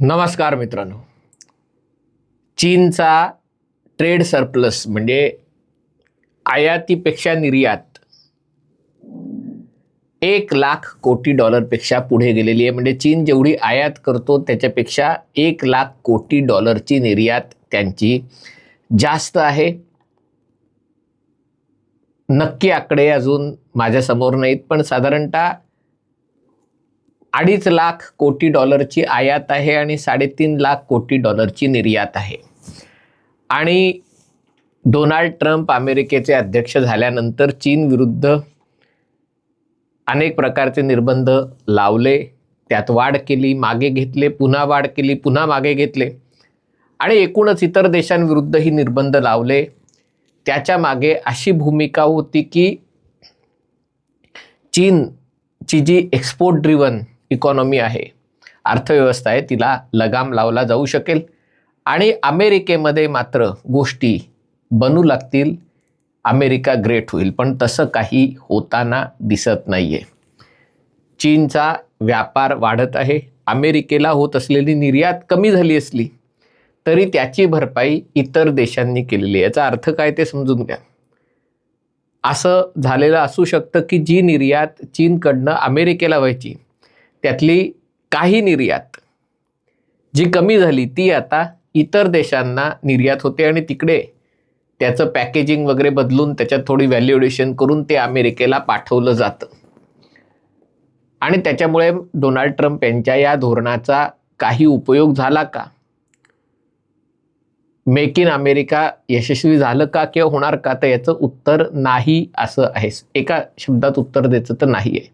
नमस्कार मित्रांनो. चीनचा ट्रेड सरप्लस म्हणजे आयातीपेक्षा निर्यात एक लाख कोटी डॉलरपेक्षा पुढे गेलेली आहे. म्हणजे चीन जेवढी आयात करतो त्याच्यापेक्षा एक लाख कोटी डॉलरची निर्यात त्यांची जास्त आहे. नक्की आकडे अजून माझ्यासमोर नाहीत पण साधारणतः अडीच लाख कोटी डॉलरची आयात आहे आणि साडेतीन लाख कोटी डॉलरची निर्यात आहे. आणि डोनाल्ड ट्रम्प अमेरिकेचे अध्यक्ष झाल्यानंतर चीन विरुद्ध अनेक प्रकारचे निर्बंध लावले. त्यात वाढ केली मागे घेतले पुन्हा वाढ केली पुन्हा मागे घेतले. आणि एकूणच इतर देशांविरुद्ध ही निर्बंध लावले. त्याच्यामागे अशी भूमिका होती की चीनची जी एक्सपोर्ट ड्रिवन इकॉनॉमी आहे अर्थव्यवस्था आहे तिला लगाम लावला जाऊ शकेल. आणि अमेरिकेमध्ये मात्र गोष्टी बनू लागतील. अमेरिका ग्रेट होईल पण तसं काही होताना दिसत नाही आहे चीनचा व्यापार वाढत आहे. अमेरिकेला होत असलेली निर्यात कमी झाली असली तरी त्याची भरपाई इतर देशांनी केलेली आहे. याचा अर्थ काय ते समजून घ्या. असं झालेलं असू शकतं की जी निर्यात चीनकडनं अमेरिकेला व्हायची त्यातली काही निर्यात जी कमी झाली ती आता इतर देशांना निर्यात होते आणि तिकडे त्याचं पॅकेजिंग वगैरे बदलून त्याच्यात थोडी व्हॅल्युएशन करून ते अमेरिकेला पाठवलं जातं. आणि त्याच्यामुळे डोनाल्ड ट्रम्प यांच्या या धोरणाचा काही उपयोग झाला का? मेक इन अमेरिका यशस्वी झालं का किंवा होणार का तर याचं उत्तर नाही असं आहे. एका शब्दात उत्तर द्यायचं तर नाही आहे.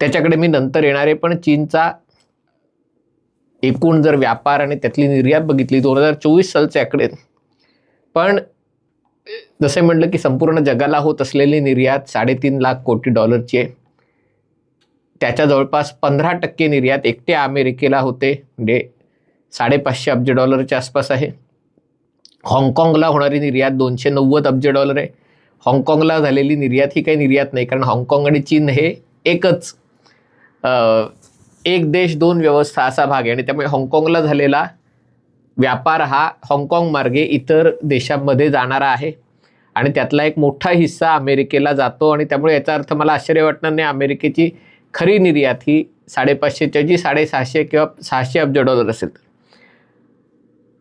त्याच्याकडे मी नंतर येणार आहे पण चीनचा एकूण जर व्यापार आणि त्यातली निर्यात बघितली दोन हजार चोवीस सालचे आकडे पण जसे म्हटलं की संपूर्ण जगाला होत असलेली निर्यात साडेतीन लाख कोटी डॉलरची आहे. त्याच्या जवळपास पंधरा टक्के निर्यात एकट्या अमेरिकेला होते. म्हणजे साडेपाचशे अब्ज डॉलरच्या आसपास आहे. हाँगकाँगला होणारी निर्यात दोनशे नव्वद अब्ज डॉलर आहे. हाँगकाँगला झालेली निर्यात ही काही निर्यात नाही कारण हाँगकाँग आणि चीन हे एकच एक देश दोन व्यवस्था असा भाग आहे. आणि त्यामुळे हाँगकाँगला झालेला व्यापार हा हाँगकाँग मार्गे इतर देशांमध्ये जाणारा आहे. आणि त्यातला एक मोठा हिस्सा अमेरिकेला जातो आणि त्यामुळे याचा अर्थ मला आश्चर्य वाटणार नाही अमेरिकेची खरी निर्यात ही साडेपाचशेच्या जी साडेसहाशे किंवा सहाशे अब्ज डॉलर असेल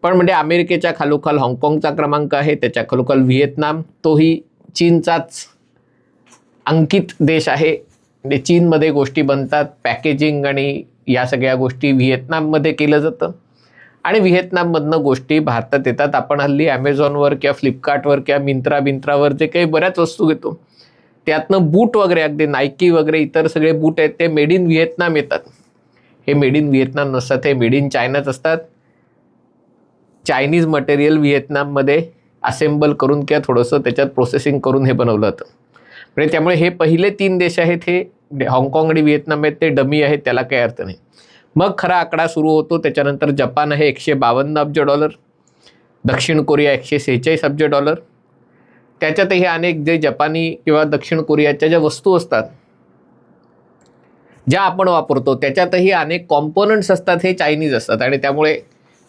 पण म्हणजे अमेरिकेच्या खालोखाल हाँगकाँगचा क्रमांक आहे त्याच्या खालोखाल व्हिएतनाम तोही चीनचाच अंकित देश आहे. म्हणजे चीनमध्ये गोष्टी बनतात पॅकेजिंग आणि या सगळ्या गोष्टी व्हिएतनाममध्ये केलं जातं. आणि व्हिएतनाममधनं गोष्टी भारतात येतात. आपण हल्ली ॲमेझॉनवर किंवा फ्लिपकार्टवर किंवा मिंत्रा बिंत्रावर जे काही बऱ्याच वस्तू घेतो त्यातनं बूट वगैरे अगदी नायकी वगैरे इतर सगळे बूट आहेत ते मेड इन व्हिएतनाम येतात. हे मेड इन व्हिएतनाम नसतात हे मेड इन चायनाच असतात. चायनीज मटेरियल व्हिएतनाममध्ये असेंबल करून किंवा थोडंसं त्याच्यात प्रोसेसिंग करून हे बनवलं जातं म्हणजे त्यामुळे हे पहिले तीन देश आहेत हे म्हणजे हाँगकाँग आणि व्हिएतनाम आहेत ते डमी आहेत त्याला काही अर्थ नाही. मग खरा आकडा सुरू होतो त्याच्यानंतर जपान आहे एकशे बावन्न अब्ज डॉलर दक्षिण कोरिया एकशे सेहेचाळीस अब्ज डॉलर. त्याच्यातही अनेक जे जपानी किंवा दक्षिण कोरियाच्या ज्या वस्तू असतात ज्या आपण वापरतो त्याच्यातही अनेक कॉम्पोनंट्स असतात हे चायनीज असतात. आणि त्यामुळे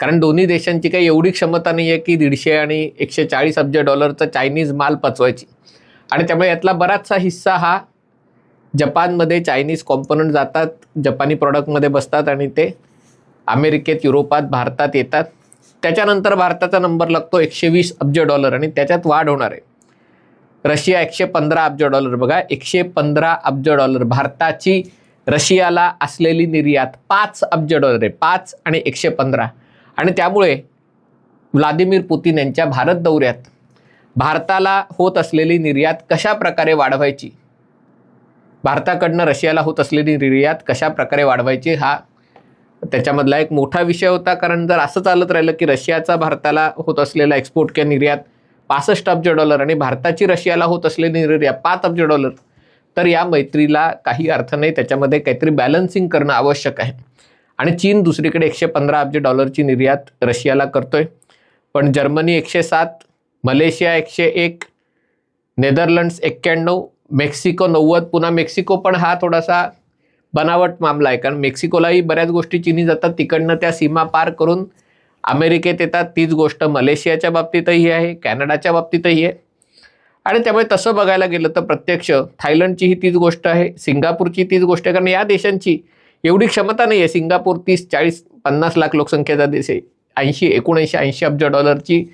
कारण दोन्ही देशांची काही एवढी क्षमता नाही आहे की दीडशे आणि एकशे चाळीस अब्ज डॉलरचा चायनीज माल पचवायची. आणि त्यामुळे यातला बराचसा हिस्सा हा जपानमध्ये चायनीज कॉम्पोनंट जातात जपानी प्रॉडक्टमध्ये बसतात आणि ते अमेरिकेत युरोपात भारतात येतात. त्याच्यानंतर भारताचा नंबर लागतो एकशे वीस अब्ज डॉलर आणि त्याच्यात वाढ होणार आहे. रशिया एकशे पंधरा अब्ज डॉलर. बघा एकशे पंधरा अब्ज डॉलर. भारताची रशियाला असलेली निर्यात पाच अब्ज डॉलर आहे. पाच आणि एकशे पंधरा. आणि त्यामुळे व्लादिमीर पुतीन यांच्या भारत दौऱ्यात भारताला होत असलेली निर्यात कशा प्रकारे वाढवायची? भारताकडनं रशियाला होत असलेली निर्यात कशा प्रकारे वाढवायची? हा त्याच्यामधला एक मोठा विषय होता. कारण जर असं चालत राहिलं की रशियाचा भारताला होत असलेला एक्सपोर्ट किंवा निर्यात पासष्ट अब्ज डॉलर आणि भारताची रशियाला होत असलेली निर्यात पाच अब्ज डॉलर तर या मैत्रीला काही अर्थ नाही. त्याच्यामध्ये काहीतरी बॅलन्सिंग करणं आवश्यक आहे. आणि चीन दुसरीकडे एकशे पंधरा अब्ज डॉलरची निर्यात रशियाला करतोय. पण जर्मनी एकशे सात मलेशिया एकशे एक नेदरलँड्स एक्क्याण्णव मेक्सिको नव्वद पुन्हा मेक्सिको पण हा थोडासा बनावट मामला आहे. कारण मेक्सिकोलाही बऱ्याच गोष्टी चिनी जातात तिकडनं त्या सीमा पार करून अमेरिकेत येतात. तीच गोष्ट मलेशियाच्या बाबतीतही आहे कॅनडाच्या बाबतीतही आहे. आणि त्यामुळे तसं बघायला गेलं तर प्रत्यक्ष थायलंडची ही तीच गोष्ट आहे सिंगापूरची तीच गोष्ट आहे. कारण या देशांची एवढी क्षमता नाही आहे सिंगापूर तीस चाळीस पन्नास लाख लोकसंख्येचा देश आहे. ऐंशी एकोणऐंशी ऐंशी अब्ज डॉलरची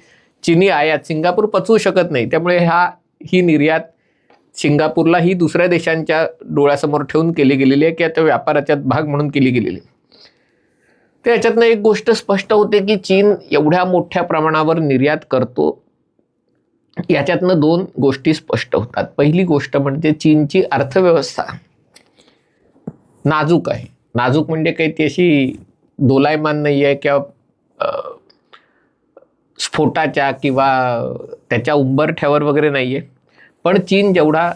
चिनी आयात सिंगापूर पचवू शकत नाही. त्यामुळे हा ही निर्यात सिंगापूरला ही दुसऱ्या देशांच्या डोळ्यासमोर ठेवून केली गेलेली आहे किंवा त्या व्यापाराच्या भाग म्हणून केली गेलेली आहे. तर याच्यातनं एक गोष्ट स्पष्ट होते की चीन एवढ्या मोठ्या प्रमाणावर निर्यात करतो. याच्यातनं दोन गोष्टी स्पष्ट होतात. पहिली गोष्ट म्हणजे चीनची अर्थव्यवस्था. नाजूक आहे. नाजूक म्हणजे काही ती अशी दोलायमान नाही आहे किंवा स्फोटाच्या किंवा त्याच्या उंबरठ्यावर वगैरे नाही आहे पण चीन जेवढा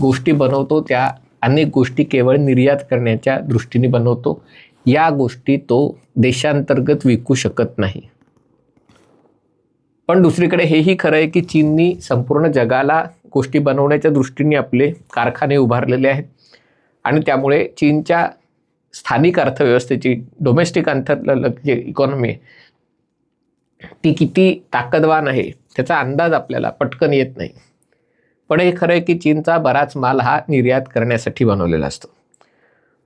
गोष्टी बनवतो त्या अनेक गोष्टी केवळ निर्यात करण्याच्या दृष्टीने बनवतो. या गोष्टी तो देशांतर्गत विकू शकत नाही. पण दुसरीकडे हेही खरं आहे की चीननी संपूर्ण जगाला गोष्टी बनवण्याच्या दृष्टीने आपले कारखाने उभारलेले आहेत. आणि त्यामुळे चीनच्या स्थानिक अर्थव्यवस्थेची डोमेस्टिक अंथ जे इकॉनॉमी आहे ती किती ताकदवान आहे त्याचा अंदाज आपल्याला पटकन येत नाही. पण हे खरं आहे की चीनचा बराच माल हा निर्यात करण्यासाठी बनवलेला असतो.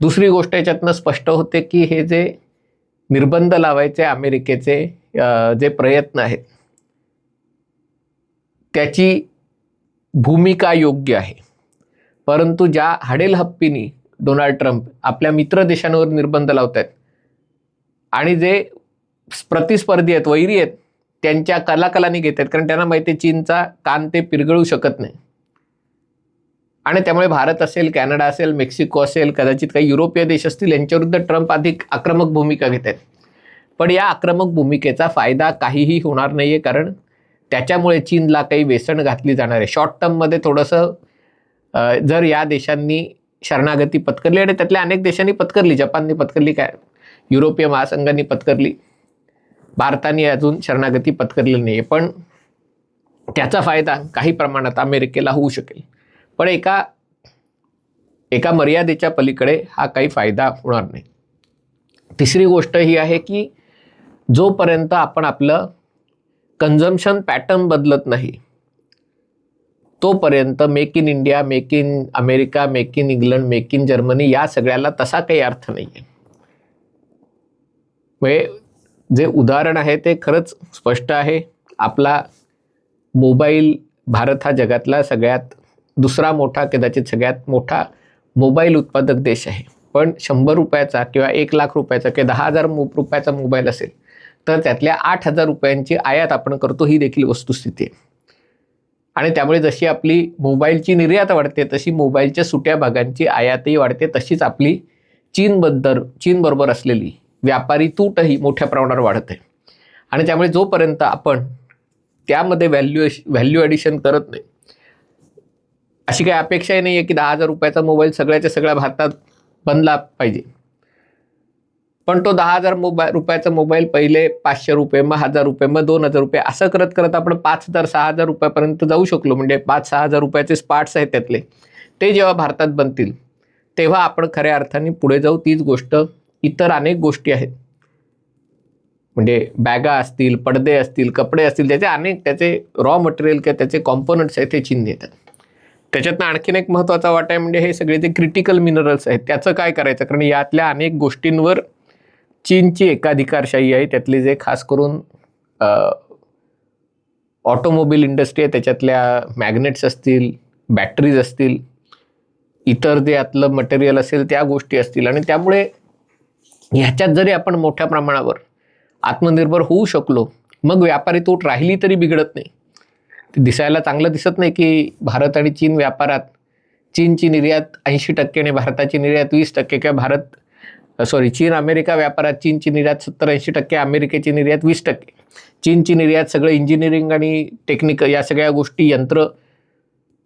दुसरी गोष्ट याच्यातनं स्पष्ट होते की हे जे निर्बंध लावायचे अमेरिकेचे जे प्रयत्न आहेत त्याची भूमिका योग्य आहे. परंतु ज्या हडेल हप्पीनी डोनाल्ड ट्रम्प आपल्या मित्र देशांवर निर्बंध लावत आहेत आणि जे प्रतिस्पर्धी आहेत वैरी आहेत त्यांच्या कलाकलानी घेत आहेत कारण त्यांना माहिती आहे चीनचा कान ते पिरगळू शकत नाही. आणि त्यामुळे भारत असेल कॅनडा असेल मेक्सिको असेल कदाचित काही युरोपीय देश असतील यांच्याविरुद्ध ट्रम्प अधिक आक्रमक भूमिका घेत आहेत पण या आक्रमक भूमिकेचा फायदा काहीही होणार नाही आहे कारण त्याच्यामुळे चीनला काही वेसण घातली जाणार आहे. शॉर्ट टर्ममध्ये थोडंसं जर या देशांनी शरणागती पत्करली आणि त्यातल्या अनेक देशांनी पत्करली जपानने पत्करली काय? युरोपीय महासंघाने पत्करली. भारताने अजून शरणागती पत्करली नाही आहे पण त्याचा फायदा काही प्रमाणात अमेरिकेला होऊ शकेल. पण एका एका मर्यादेच्या पलीकडे हा काही फायदा होणार नाही. तिसरी गोष्ट ही आहे की जोपर्यंत आपण आपलं कन्झम्शन पॅटर्न बदलत नाही तोपर्यंत make in India make in America make in England make in Germany या सगळ्याला तसा काही अर्थ नाही आहे म्हणजे जे उदाहरण आहे ते खरंच स्पष्ट आहे. आपला मोबाईल भारत हा जगातला सगळ्यात दुसरा मोठा कदाचित सगळ्यात मोठा मोबाईल उत्पादक देश आहे. पण शंभर रुपयाचा किंवा एक लाख रुपयाचा किंवा दहा हजार रुपयाचा मोबाईल असेल तर त्यातल्या आठ हजार रुपयांची आयात आपण करतो ही देखील वस्तुस्थिती आहे. आणि त्यामुळे जशी आपली मोबाईलची निर्यात वाढते तशी मोबाईलच्या सुट्या भागांची आयातही वाढते तशीच आपली चीनबद्दल चीनबरोबर असलेली व्यापारी तूटही मोठ्या प्रमाणावर वाढते. आणि त्यामुळे जोपर्यंत आपण त्यामध्ये व्हॅल्यू व्हॅल्यू ॲडिशन करत नाही अशी काही अपेक्षाही नाही आहे की दहा हजार रुपयाचा मोबाईल सगळ्याच्या सगळ्या भारतात बनला पाहिजे. पण तो दहा हजार मोबाईल रुपयाचा मोबाईल पहिले पाचशे रुपये मग हजार रुपये मग दोन हजार रुपये असं करत करत आपण पाच हजार सहा हजार रुपयापर्यंत जाऊ शकलो. म्हणजे पाच सहा हजार रुपयाचे स्पार्ट्स आहेत त्यातले. ते जेव्हा भारतात बनतील तेव्हा आपण खऱ्या अर्थाने पुढे जाऊ. तीच गोष्ट इतर अनेक गोष्टी आहेत. म्हणजे बॅगा असतील पडदे असतील कपडे असतील त्याचे अनेक त्याचे रॉ मटेरियल किंवा त्याचे कॉम्पोनंट्स आहेत ते चीन देतात त्याच्यातनं आणखीन एक महत्त्वाचा वाटा आहे म्हणजे हे सगळे जे क्रिटिकल मिनरल्स आहेत त्याचं काय करायचं? कारण यातल्या अनेक गोष्टींवर चीनची एकाधिकारशाही आहे त्यातले जे खास करून ऑटोमोबाईल इंडस्ट्री आहे त्याच्यातल्या मॅग्नेट्स असतील बॅटरीज असतील इतर जे यातलं मटेरियल असेल त्या गोष्टी असतील. आणि त्यामुळे ह्याच्यात जरी आपण मोठ्या प्रमाणावर आत्मनिर्भर होऊ शकलो मग व्यापारी तूट राहिली तरी बिघडत नाही. ते दिसायला चांगलं दिसत नाही की भारत आणि चीन व्यापारात चीनची निर्यात ऐंशी टक्के आणि भारताची निर्यात वीस टक्के किंवा भारत सॉरी चीन अमेरिका व्यापारात चीनची निर्यात सत्तर ऐंशी टक्के अमेरिकेची निर्यात वीस टक्के. चीनची निर्यात सगळं इंजिनिअरिंग आणि टेक्निकल या सगळ्या गोष्टी यंत्र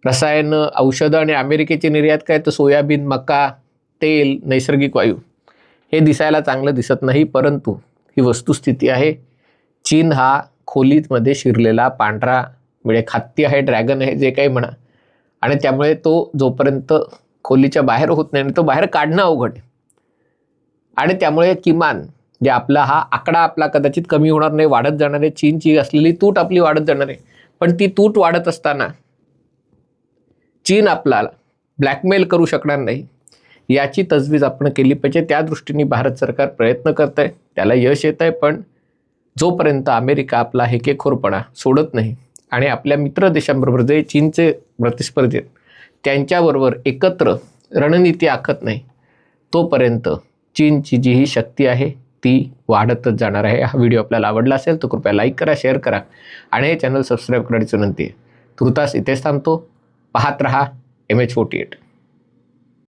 रसायनं औषधं आणि अमेरिकेची निर्यात काय? तर सोयाबीन मका तेल नैसर्गिक वायू. हे दिसायला चांगलं दिसत नाही परंतु ही वस्तुस्थिती आहे. चीन हा खोलीतमध्ये शिरलेला पांढरा म्हणजे खात्ती आहे ड्रॅगन आहे जे काही म्हणा. आणि त्यामुळे तो जोपर्यंत खोलीच्या बाहेर होत नाही आणि तो बाहेर काढणं अवघड आहे. आणि त्यामुळे किमान जे आपला हा आकडा आपला कदाचित कमी होणार नाही वाढत जाणार आहे चीनची असलेली तूट आपली वाढत जाणार आहे. पण ती तूट वाढत असताना चीन आपल्याला ब्लॅकमेल करू शकणार नाही याची तजवीज आपण केली पाहिजे. त्या दृष्टीने भारत सरकार प्रयत्न करत आहे त्याला यश येत आहे पण जोपर्यंत अमेरिका आपला हेकेखोरपणा सोडत नाही आणि आपल्या मित्र देशांबरोबर जे चीनचे प्रतिस्पर्धी आहेत त्यांच्याबरोबर एकत्र रणनीती आखत नाही तोपर्यंत चीनची जी ही शक्ती आहे ती वाढतच जाणार आहे. हा व्हिडिओ आपल्याला आवडला असेल तर कृपया लाईक करा शेअर करा आणि हे चॅनल सबस्क्राईब करण्याची विनंती आहे. तुर्तास इथेच थांबतो. पाहत रहा एम एच फोर्टी एट